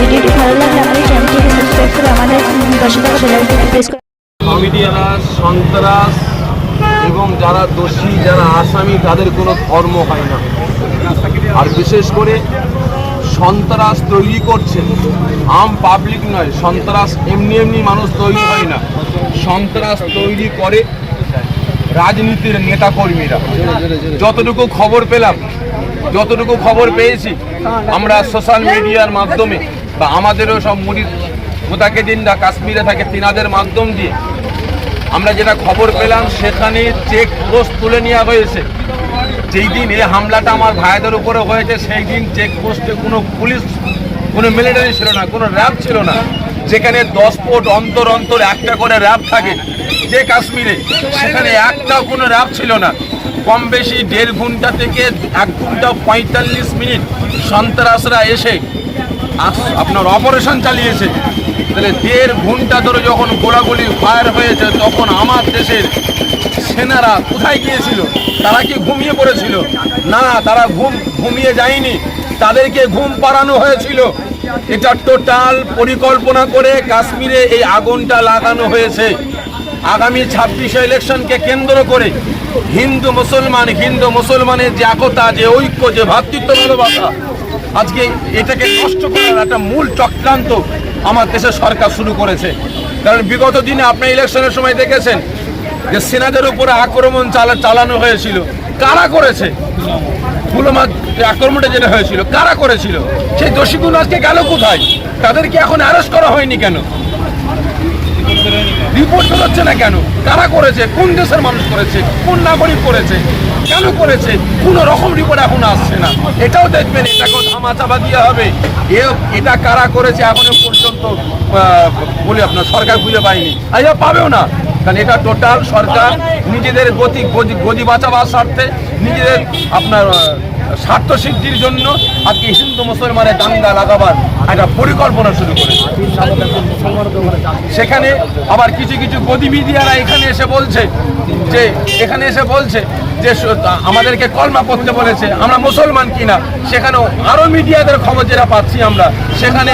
ভিডিওটি ভালো লাগলে আমাদের চ্যানেলটিকে সাবস্ক্রাইব করে আমাদের পাশে সন্ত্রাস এবং যারা দোষী, যারা আসামি, তাদের কোনো ধর্ম হয় না। আর বিশেষ করে সন্ত্রাস তৈরি করছে। আম পাবলিক নয়, সন্ত্রাস এমনি এমনি মানুষ তৈরি হয় না। সন্ত্রাস তৈরি করে রাজনীতির নেতাকর্মীরা। যতটুকু খবর পেলাম যতটুকু খবর পেয়েছি, আমরা সোশ্যাল মিডিয়ার মাধ্যমে বা আমাদেরও সব মুড়ি মোতাকেদিনরা কাশ্মীরে থাকে, তিনাদের মাধ্যম দিয়ে আমরা যেটা খবর পেলাম, সেখানে চেক পোস্ট তুলে নেওয়া হয়েছে। যেই দিন এই হামলাটা আমার ভাইদের উপরে হয়েছে, সেই দিন চেক পোস্টে কোনো পুলিশ, কোনো মিলিটারি ছিল না, কোনো র্যাব ছিল না। যেখানে দশ ফুট অন্তর অন্তর একটা করে র্যাব থাকে, যে কাশ্মীরে, সেখানে একটাও কোনো র্যাব ছিল না। কম বেশি দেড় ঘণ্টা থেকে এক ঘণ্টা পঁয়তাল্লিশ মিনিট সন্ত্রাসরা এসে আপনার অপারেশন চালিয়েছে। তাহলে দেড় ঘণ্টা ধরে যখন গোলাগুলি ফায়ার হয়েছে, তখন আমার দেশের সেনারা কোথায় গিয়েছিল? তারা কি ঘুমিয়ে পড়েছিল? না, তারা ঘুম ঘুমিয়ে যায়নি। তাদেরকে ঘুম পাড়ানো হয়েছিল। এটা টোটাল পরিকল্পনা করে কাশ্মীরে এই আগুনটা লাগানো হয়েছে। আগামী ছাব্বিশে ইলেকশনকে কেন্দ্র করে হিন্দু মুসলমান, হিন্দু মুসলমানের যে একতা, যে ঐক্য, যে ভ্রাতৃত্ব ভালোবাসা আজকে এটাকে নষ্ট করার একটা মূল চক্রান্ত আমার দেশের সরকার শুরু করেছে। কারণ বিগত দিনে আপনি ইলেকশনের সময় দেখেছেন যে সেনাদের উপরে আক্রমণ চালা চালানো হয়েছিল। কারা করেছে? পুলমা আক্রমণটা যেটা হয়েছিল, কারা করেছিল? সেই দোষীগুলো আজকে গেল কোথায়? তাদেরকে এখন অ্যারেস্ট করা হয়নি কেন? রিপোর্ট বেরোচ্ছে না কেন? কারা করেছে? কোন দেশের মানুষ করেছে? কোন নাগরিক করেছে? কেন করেছে? কোন রকম রিপোর্ট এখন আসছে না। এটাও দেখবেন এটাকেও ধামা চাপা দিয়ে হবে এটা কারা করেছে এখনও পর্যন্ত বলি আপনার, সরকার খুঁজে পায়নি। এরা পাবেও না। কারণ এটা টোটাল সরকার, নিজেদের গতি গদি বাঁচাবার স্বার্থে নিজেদের আপনার স্বার্থ সিদ্ধির জন্য আজকে হিন্দু মুসলমানের দাঙ্গা লাগাবার একটা পরিকল্পনা শুরু করেছে। সেখানে আবার কিছু কিছু গদি মিডিয়ারা এখানে এসে বলছে যে, এখানে এসে বলছে যে আমাদেরকে কলমা পড়তে বলেছে, আমরা মুসলমান কিনা? সেখানেও আরও মিডিয়াদের খবর যেটা পাচ্ছি আমরা, সেখানে